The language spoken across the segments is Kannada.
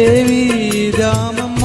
ದೇವಿ ದ್ಯಾಮಮ್ಮ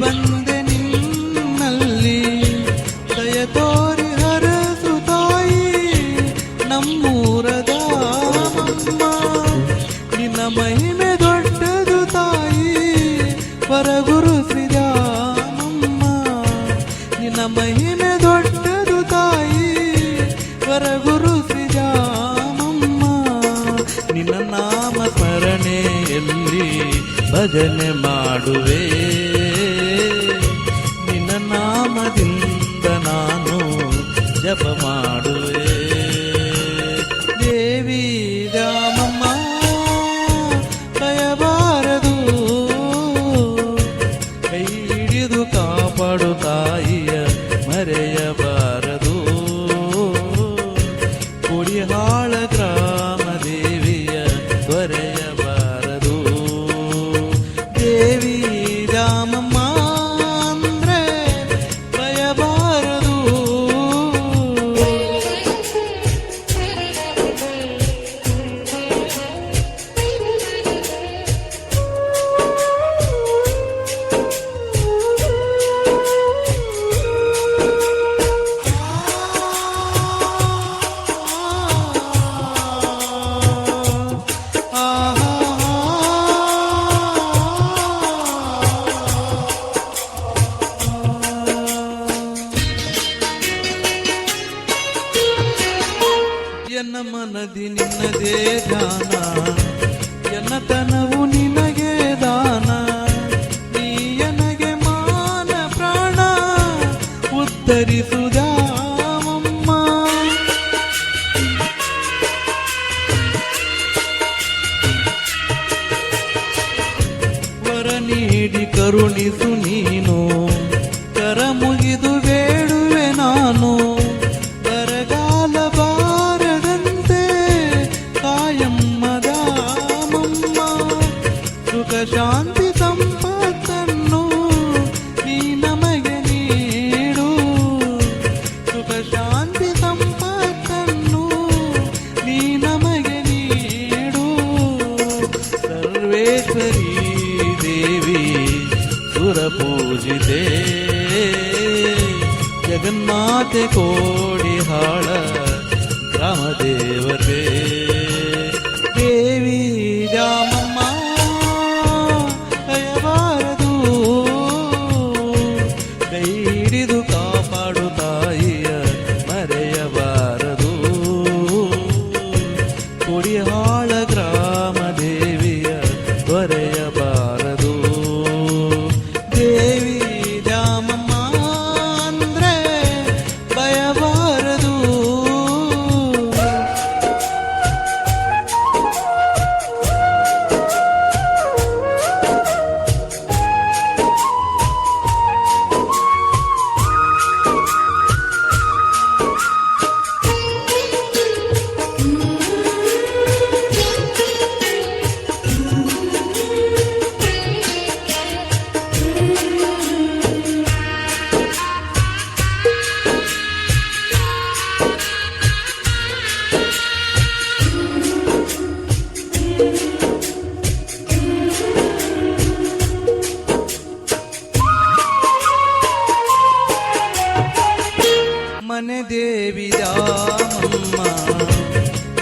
ಬಂದೆ ನಿನ್ನಲ್ಲಿ. ದಯ ತೋರಿ ಹರಸು ತಾಯಿ, ನಮ್ಮೂರದ ನಿನ್ನ ಮಹಿಮೆ ದೊಡ್ಡದು ತಾಯಿ ಪರಗುರು ಶ್ರೀರಾಮಮ್ಮ. ನಿನ್ನ ಮಹಿಮೆ ದೊಡ್ಡದು ತಾಯಿ ಪರಗುರು ಶ್ರೀರಾಮಮ್ಮ. ನಿನ್ನ ನಾಮ ಸ್ಮರಣೆಯಲ್ಲಿ ಭಜನೆ ಮಾಡುವೆ. querido cão. ಮನದಿ ನಿನ್ನದೇ ಧ್ಯಾನ. ಎನ್ನತನವು ನಿನಗೆ ದಾನ. ನೀ ಎನಗೆ ಮಾನ ಪ್ರಾಣ. ಉತ್ತರಿಸುದಾಮಮ್ಮ ವರ ನೀಡಿ ಕರುಣಿಸು ಸುರಪೂಜಿತೆ ಜಗನ್ಮಾತೆ ಕೋಡಿ ಹಾಳ ಗ್ರಾಮ ದೇವತೆ. ದೇವಿ ಮನೆ ದೇವಿದ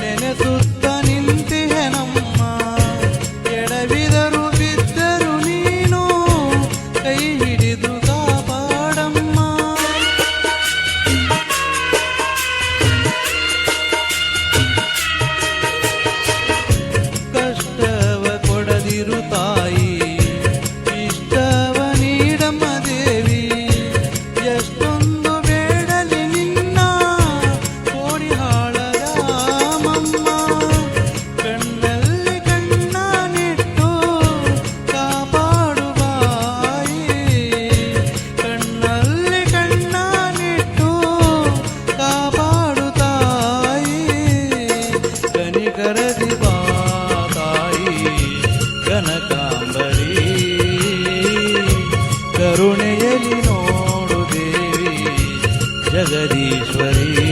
ನೆನೆಸುತ್ತ ನಿಂತೆ ജഗദീശ്വരീ